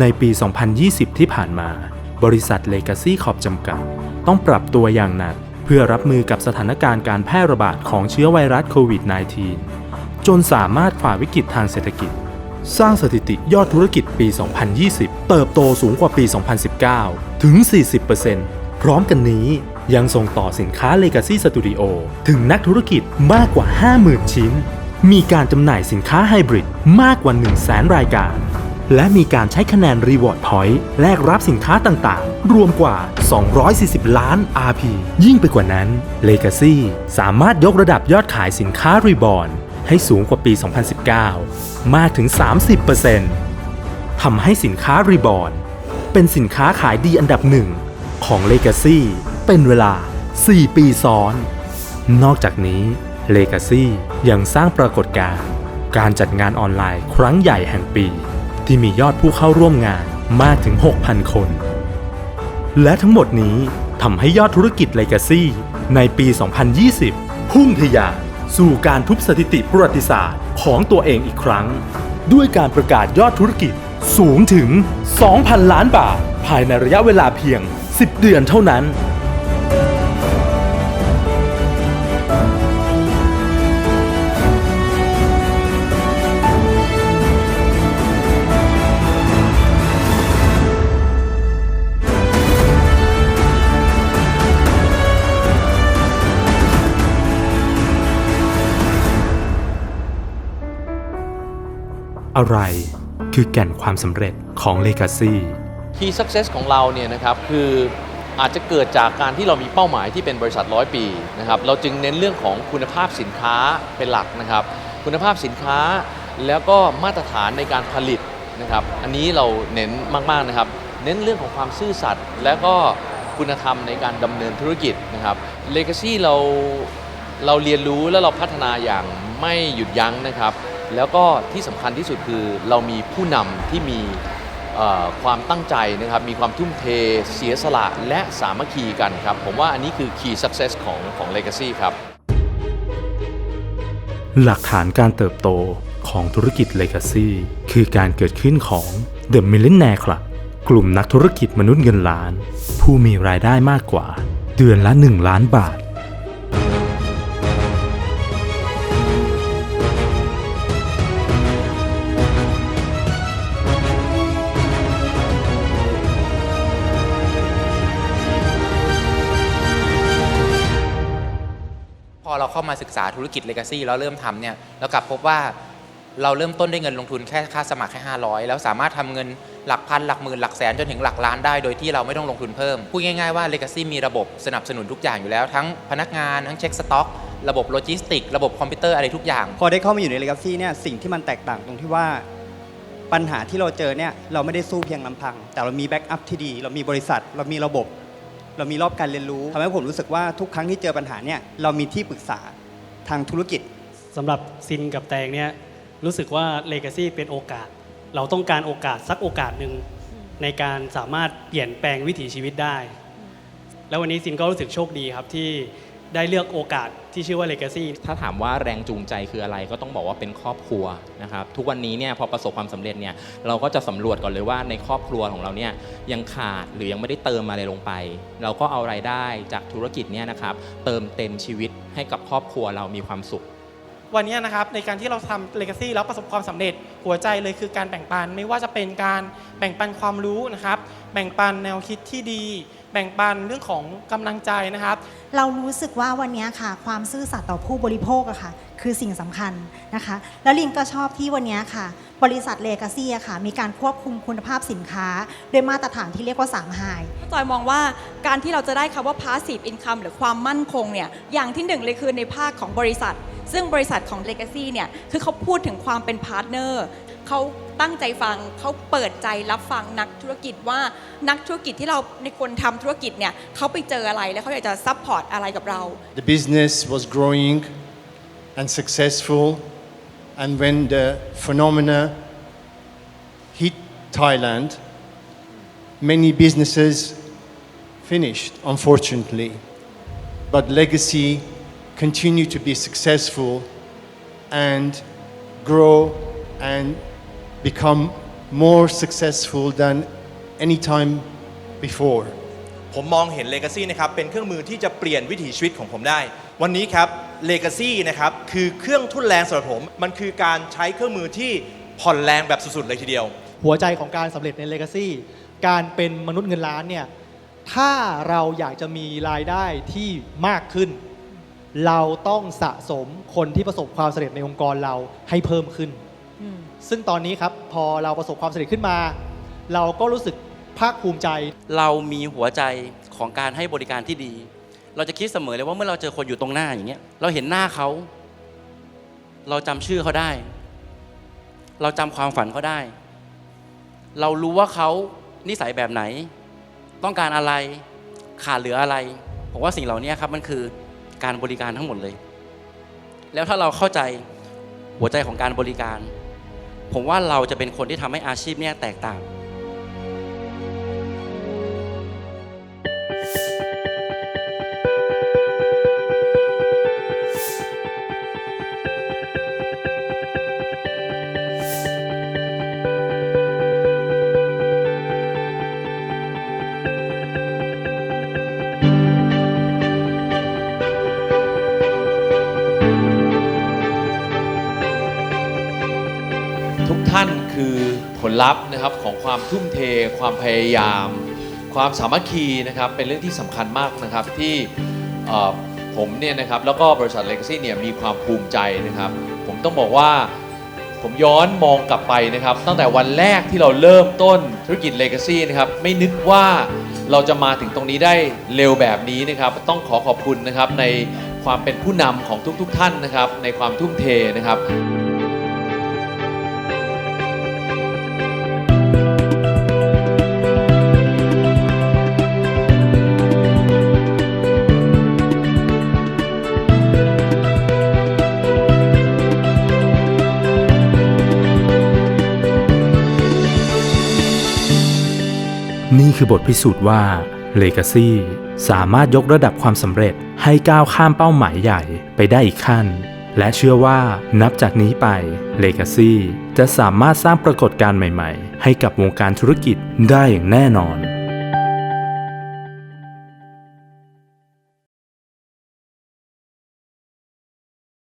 ในปี 2020 ที่ผ่านมา บริษัท Legacy Corp จำกัด ต้องปรับตัวอย่างหนัก เพื่อรับมือกับสถานการณ์การแพร่ระบาดของเชื้อไวรัสโควิด -19 จนสามารถฝ่าวิกฤตทางเศรษฐกิจ สร้างสถิติยอดธุรกิจปี 2020 เติบโตสูงกว่าปี 2019 ถึง 40%พร้อมกันนี้ยังส่งต่อสินค้า Legacy Studio ถึงนักธุรกิจมากกว่า 50,000 ชิ้น มีการจำหน่ายสินค้าไฮบริดมากกว่า 100,000รายการ และมีการใช้คะแนน Reward Point แลกรับสินค้าต่างๆ รวมกว่า 240 ล้าน RP ยิ่งไปกว่านั้น Legacy สามารถยกระดับยอดขายสินค้า Reborn ให้สูงกว่าปี 2019 มากถึง 30%ทำให้สินค้า Reborn เป็นสินค้าขายดีอันดับหนึ่งของ Legacy เป็นเวลา 4 ปีซ้อน นอกจากนี้ Legacy ยังสร้างปรากฏการณ์การจัดงานออนไลน์ครั้งใหญ่แห่งปี ที่มียอดผู้เข้าร่วมงานมากถึง 6,000 คน และทั้งหมดนี้ทำให้ยอดธุรกิจ Legacy ในปี 2020 พุ่งทะยานสู่การทุบสถิติประวัติศาสตร์ของตัวเองอีกครั้ง ด้วยการประกาศยอดธุรกิจสูงถึง 2,000 ล้านบาท ภายในระยะเวลาเพียง 10 เดือนเท่านั้น อะไรคือแก่นความสำเร็จของ Legacy Key Success ของเราเนี่ยนะครับคืออาจจะเกิดจากการที่เรามีเป้าหมายที่เป็นบริษัทร้อยปีนะครับเราจึงเน้นเรื่องของคุณภาพสินค้าเป็นหลักนะครับ คุณภาพสินค้าแล้วก็มาตรฐานในการผลิตนะครับ อันนี้เราเน้นมากๆนะครับ เน้นเรื่องของความซื่อสัตย์และก็คุณธรรมในการดำเนินธุรกิจนะครับ Legacy เราเราเรียนรู้และเราพัฒนาอย่างไม่หยุดยั้งนะครับ แล้วก็ที่สำคัญที่สุดคือเรามีผู้นำที่มีความตั้งใจนะครับ มีความทุ่มเทเสียสละและสามัคคีกันครับ ผมว่าอันนี้คือ key success ของของ Legacy ครับ หลักฐานการเติบโตของธุรกิจ Legacy คือการเกิดขึ้นของ The Millionaire Club กลุ่มนักธุรกิจมนุษย์เงินล้าน ผู้มีรายได้มากกว่า เดือนละ 1 ล้านบาท เราเข้ามาศึกษาธุรกิจ Legacy แล้วเริ่มทำเนี่ยเรากลับพบว่าเราเริ่มต้นด้วยเงินลงทุนแค่ค่าสมัครแค่ 500 แล้วสามารถทำเงินหลักพันหลักหมื่นหลักแสนจนถึงหลักล้านได้โดยที่เราไม่ต้องลงทุนเพิ่ม พูดง่ายๆว่า Legacy มีระบบสนับสนุนทุกอย่างอยู่แล้ว ทั้งพนักงานทั้งเช็คสต็อก ระบบโลจิสติก ระบบคอมพิวเตอร์อะไรทุกอย่าง พอได้เข้ามาอยู่ใน Legacy เนี่ยสิ่งที่มันแตกต่างตรงที่ว่าปัญหาที่เราเจอเนี่ยเราไม่ได้สู้เพียงลำพัง แต่เรามีแบ็กอัพที่ดี เรามีบริษัท เรามีระบบ เรามีรอบการเรียนรู้ทำให้ผมรู้สึกว่าทุกครั้งที่เจอปัญหาเนี่ยเรามีที่ปรึกษาทางธุรกิจสำหรับซินกับแตงเนี่ยรู้สึกว่าเลกาซีเป็นโอกาส เราต้องการโอกาสสักโอกาสหนึ่งในการสามารถเปลี่ยนแปลงวิถีชีวิตได้ แล้ววันนี้ซินก็รู้สึกโชคดีครับที่ ได้เลือกโอกาสที่ชื่อว่า Legacy ถ้าถามว่าแรงจูงใจคืออะไรก็ต้องบอกว่าเป็นครอบครัวนะครับทุกวันนี้เนี่ยพอประสบความสำเร็จเนี่ยเราก็จะสำรวจก่อนเลยว่าในครอบครัวของเราเนี่ยยังขาดหรือยังไม่ได้เติมอะไรลงไป เราก็เอารายได้จากธุรกิจเนี่ยนะครับเติมเต็มชีวิตให้กับครอบครัวเรามีความสุข วันนี้นะครับในการที่เราทำ Legacy แล้วประสบความสำเร็จหัวใจเลยคือการแบ่งปัน ไม่ว่าจะเป็นการแบ่งปันความรู้นะครับ แบ่งปันแนวคิดที่ดี แบ่งปันเรื่องของกำลังใจนะครับ เรารู้สึกว่าวันนี้ค่ะ ความซื่อสัตย์ต่อผู้บริโภคอะค่ะ คือสิ่งสำคัญนะคะ แล้วลินก็ชอบที่วันนี้ค่ะ บริษัทเลกาซี่อะค่ะ มีการควบคุมคุณภาพสินค้าด้วยมาตรฐานที่เรียกว่า3 High จอยมองว่าการที่เราจะได้คำว่า passive income หรือความมั่นคงเนี่ยอย่างที่หนึ่งเลยคือในภาคของบริษัท ซึ่งบริษัทของ Legacy เนี่ยคือเขาพูดถึงความเป็นพาร์ทเนอร์เขาตั้งใจฟังเขาเปิดใจรับฟังนักธุรกิจว่านักธุรกิจที่เราในคนทำธุรกิจเนี่ยเขาไปเจออะไรแล้วเขาอยากจะซัพพอร์ตอะไรกับเรา The business was growing and successful, and when the phenomena hit Thailand, many businesses finished, unfortunately. But Legacy continued to be successful, and grow and become more successful than any time before. ผมมองเห็น Legacy นะครับเป็นเครื่องมือที่จะเปลี่ยนวิถีชีวิตของผมได้ วันนี้ครับ Legacy นะครับคือเครื่องทุ่นแรงสำหรับผม มันคือการใช้เครื่องมือที่ผ่อนแรงแบบสุดๆเลยทีเดียว หัวใจของการสำเร็จใน Legacy การเป็นมนุษย์เงินล้านเนี่ยถ้าเราอยากจะมีรายได้ที่มากขึ้น เราต้องสะสมคนที่ประสบความสำเร็จในองค์กรเราให้เพิ่มขึ้นซึ่งตอนนี้ครับพอเราประสบความสำเร็จขึ้นมา เราก็รู้สึกภาคภูมิใจ เรามีหัวใจของการให้บริการที่ดี เราจะคิดเสมอเลยว่าเมื่อเราเจอคนอยู่ตรงหน้าอย่างเงี้ย เราเห็นหน้าเขา เราจำชื่อเขาได้ เราจำความฝันเขาได้ เรารู้ว่าเขานิสัยแบบไหน ต้องการอะไร ขาดเหลืออะไร ผมว่าสิ่งเหล่านี้ครับมันคือ การบริการทั้งหมดเลย แล้วถ้าเราเข้าใจหัวใจของการบริการ ผมว่าเราจะเป็นคนที่ทำให้อาชีพเนี้แตกต่าง ทุกท่านคือผลลัพธ์นะครับของความทุ่มเท ความพยายาม ความสามัคคีนะครับเป็นเรื่องที่สำคัญมากนะครับที่เอ่อผมเนี่ยนะครับแล้วก็บริษัท Legacy เนี่ยมีความภูมิใจนะครับ ผมต้องบอกว่าผมย้อนมองกลับไปนะครับ ตั้งแต่วันแรกที่เราเริ่มต้นธุรกิจ Legacy นะครับไม่นึกว่าเราจะมาถึงตรงนี้ได้เร็วแบบนี้นะครับ ต้องขอขอบคุณนะครับในความเป็นผู้นำของทุกๆทท่านนะครับ ในความทุ่มเทนะครับ นี่คือบทพิสูจน์ว่า Legacy สามารถยกระดับความสำเร็จให้ก้าวข้ามเป้าหมายใหญ่ไปได้อีกขั้น และเชื่อว่านับจากนี้ไป Legacy จะสามารถสร้างปรากฏการณ์ใหม่ ๆ ให้กับวงการธุรกิจได้อย่างแน่นอน